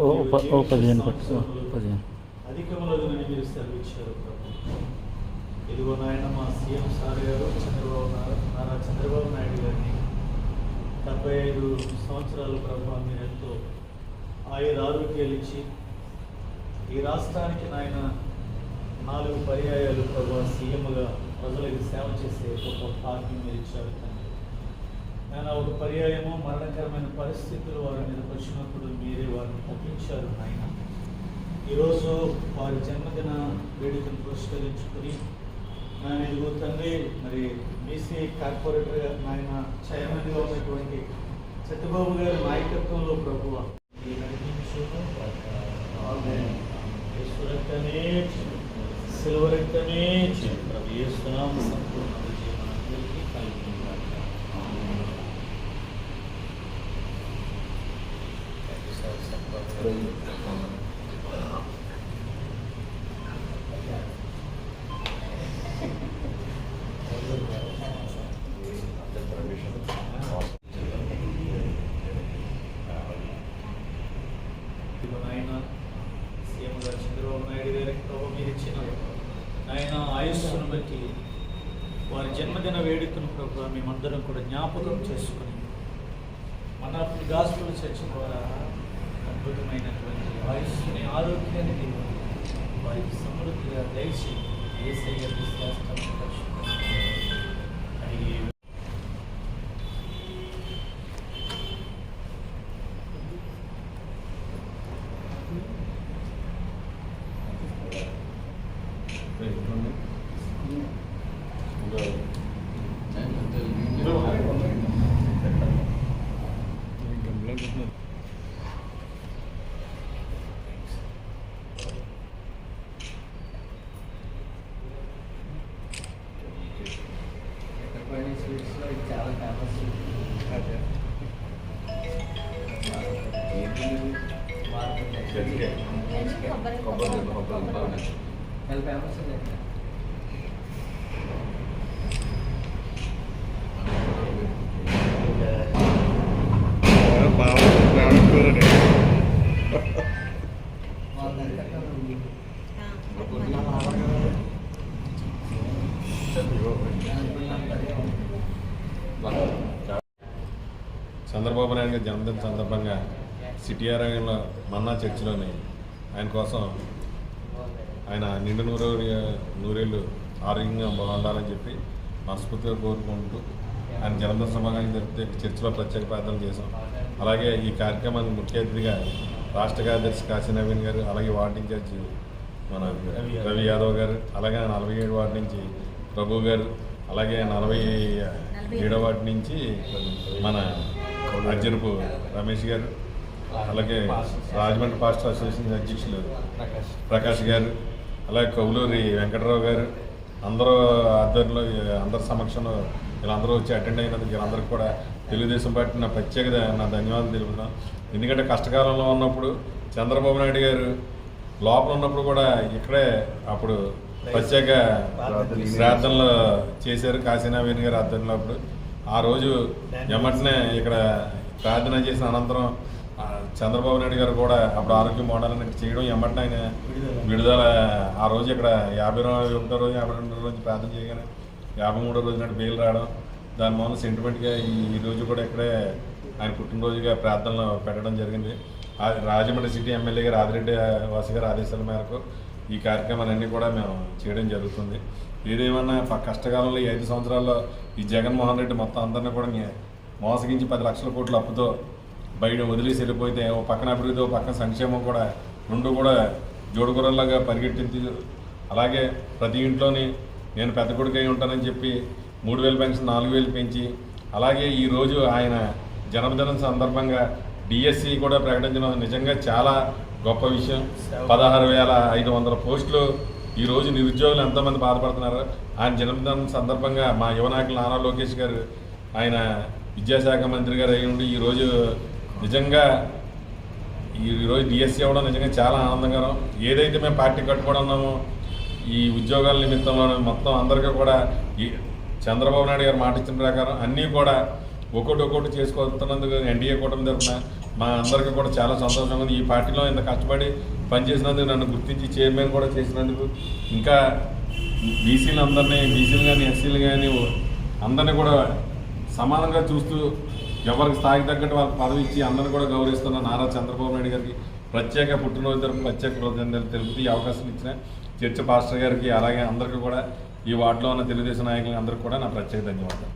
Opa, opa, fazendo, fazendo. మీరు సెలవిచ్చారు ప్రభు. ఇదిగో నాయన మా సీఎం సార్ గారు చంద్రబాబు నారా చంద్రబాబు నాయుడు గారిని డెబ్బై ఐదు సంవత్సరాలు ప్రభు మీరు ఎంతో ఆయుర ఆరోగ్యాలు ఇచ్చి ఈ రాష్ట్రానికి నాయన నాలుగు పర్యాయాలు ప్రభు సీఎంగా ప్రజలకు సేవ చేసే గొప్ప భాగ్యం మీరు ఇచ్చారు తండ్రి. నేను ఒక పర్యాయము మరణకరమైన పరిస్థితులు వారి మీద వచ్చినప్పుడు మీరే వారిని తప్పించారు నాయన. ఈరోజు వారి జన్మదిన వేడుకను పురస్కరించుకుని ఇదిగో తండ్రి మరి బీసీ కార్పొరేటర్ నాయన చైర్మన్గా ఉన్నటువంటి సత్యబాబు గారి నాయకత్వంలో ప్రభు ఈ నడిపించును ఆమేన్. యేసు రక్తమే సిలువ రక్తమే ప్రభు సంపూర్ణ. Thank you, sir. సత్యబాబు గారు. ఇదిగో నాయన సీఎం గారు చంద్రబాబు నాయుడు గారికి ప్రభు మీరు ఇచ్చిన నాయన ఆయుస్సును బట్టి వారి జన్మదిన వేడుకను ప్రభు మేమందరం కూడా జ్ఞాపకం చేసుకుని మన గాస్పుల చర్చ ద్వారా అద్భుతమైనటువంటి ఆయుస్సుని ఆరోగ్యాన్ని దేవుడు వారికి సమృద్ధిగా దయచి ఏసయ్య విశ్వాసం Well, well, well, good. Chandrababu Naidu గారి జన్మదిన సందర్భంగా సిటీఆర్ఐలో మన్నా చర్చిలోని ఆయన కోసం ఆయన నిండు నూరు నూరేళ్ళు ఆరోగ్యంగా బాగుండాలని చెప్పి మనస్ఫూర్తిగా కోరుకుంటూ ఆయన జన్మదిన సమాగాన్ని జరిపితే చర్చిలో ప్రత్యేక ప్రార్థన చేశాం. అలాగే ఈ కార్యక్రమానికి ముఖ్య అతిథిగా రాష్ట్ర కార్యదర్శి కాశీ నవీన్ గారు అలాగే వార్డు ఇన్ఛార్జి మన రవి యాదవ్. గారు అలాగే నలభై ఏడు వార్డు నుంచి ప్రభు గారు అలాగే నలభై ఏడో వార్డు నుంచి మన అర్జునపు రమేష్ గారు అలాగే రాజమండ్రి పాస్టర్ అసోసియేషన్ అధ్యక్షులు ప్రకాష్. గారు అలాగే కౌలూరి వెంకటరావు గారు. అందరూ ఆధ్వర్యంలో అందరి సమక్షంలో వీళ్ళందరూ వచ్చి అటెండ్ అయినందుకు వీళ్ళందరికీ కూడా తెలుగుదేశం పార్టీ నా ప్రత్యేక నా ధన్యవాదాలు తెలుపుతున్నాను ఎందుకంటే కష్టకాలంలో ఉన్నప్పుడు చంద్రబాబు నాయుడు గారు లోపల ఉన్నప్పుడు కూడా ఇక్కడే అప్పుడు ప్రత్యేక ప్రార్థనలు చేశారు. కాశీనావేణి గారు ఆధ్వర్యంలో అప్పుడు. ఆ రోజు ఎమ్మటనే ఇక్కడ ప్రార్థన చేసిన అనంతరం చంద్రబాబు నాయుడు గారు కూడా అప్పుడు ఆరోగ్యం బాగుండాలని చేయడం ఎమ్మటనే ఆయన విడుదల ఆ రోజు ఇక్కడ యాభై రో- ఒకటో రోజు యాభై రెండో రోజు ప్రార్థన చేయగానే యాభై మూడో రోజు నాటి బెయిల్ రావడం దాని మూలన సెంటిమెంట్గా ఈ రోజు కూడా ఇక్కడే ఆయన పుట్టినరోజుగా ప్రార్థనలు పెట్టడం జరిగింది. ఆ రాజమండ్రి సిటీ ఎమ్మెల్యే గారు ఆదిరెడ్డి వాసి గారి ఆదేశాల మేరకు ఈ కార్యక్రమాలన్నీ కూడా మేము చేయడం జరుగుతుంది. ఏదేమన్నా కష్టకాలంలో ఈ ఐదు సంవత్సరాల్లో ఈ జగన్మోహన్ రెడ్డి మొత్తం అందరినీ కూడా మోసగించి పది లక్షల కోట్ల అప్పుతో బయట వదిలేసి వెళ్ళిపోతే ఓ పక్కన అభివృద్ధి ఓ పక్కన సంక్షేమం కూడా రెండు కూడా జోడుగురల్లాగా పరిగెట్టింది. అలాగే ప్రతి ఇంట్లోని నేను పెద్ద కొడుకై ఉంటానని చెప్పి మూడు వేలు పెన్షన్ నాలుగు వేలు పెంచి అలాగే ఈరోజు ఆయన జన్మదినం సందర్భంగా డిఎస్సి కూడా ప్రకటించడం నిజంగా చాలా గొప్ప విషయం. పదహారు వేల ఐదు వందల పోస్టులు ఈరోజు నిరుద్యోగులు ఎంతమంది బాధపడుతున్నారు? ఆయన జన్మదినం సందర్భంగా మా యువనాయకులు నారా లోకేష్ గారు ఆయన విద్యాశాఖ మంత్రి గారు అయి ఉండి ఈరోజు నిజంగా ఈ రోజు డిఎస్సీ అవ్వడం నిజంగా చాలా ఆనందకరం. ఏదైతే మేము పార్టీ కట్టుబడి ఉన్నామో ఈ ఉద్యోగాల నిమిత్తంలో మొత్తం అందరికీ కూడా ఈ చంద్రబాబు నాయుడు గారు మాట ఇచ్చిన ప్రకారం అన్నీ కూడా ఒక్కొక్కటి ఒక్కొక్కటి చేసుకొస్తున్నందుకు ఎన్డీఏ కూటమి తరఫున మా అందరికీ కూడా చాలా సంతోషంగా ఉంది. ఈ పార్టీలో ఇంత కష్టపడి పనిచేసినందుకు నన్ను గుర్తించి చైర్మన్ కూడా చేసినందుకు ఇంకా బీసీలు అందరినీ బీసీలు కానీ ఎస్సీలు కానీ అందరినీ కూడా సమానంగా చూస్తూ ఎవరికి స్థాయికి తగ్గట్టు వాళ్ళకి పదవి ఇచ్చి అందరిని కూడా గౌరవిస్తున్న నారా చంద్రబాబు నాయుడు గారికి ప్రత్యేక పుట్టినరోజు తరపు ప్రత్యేక కృతజ్ఞతలు తెలుపుతూ ఈ అవకాశం ఇచ్చిన చర్చ పాస్టర్ గారికి అలాగే అందరికీ కూడా ఈ వార్డులో ఉన్న తెలుగుదేశం నాయకులందరికీ కూడా నా ప్రత్యేక ధన్యవాదాలు.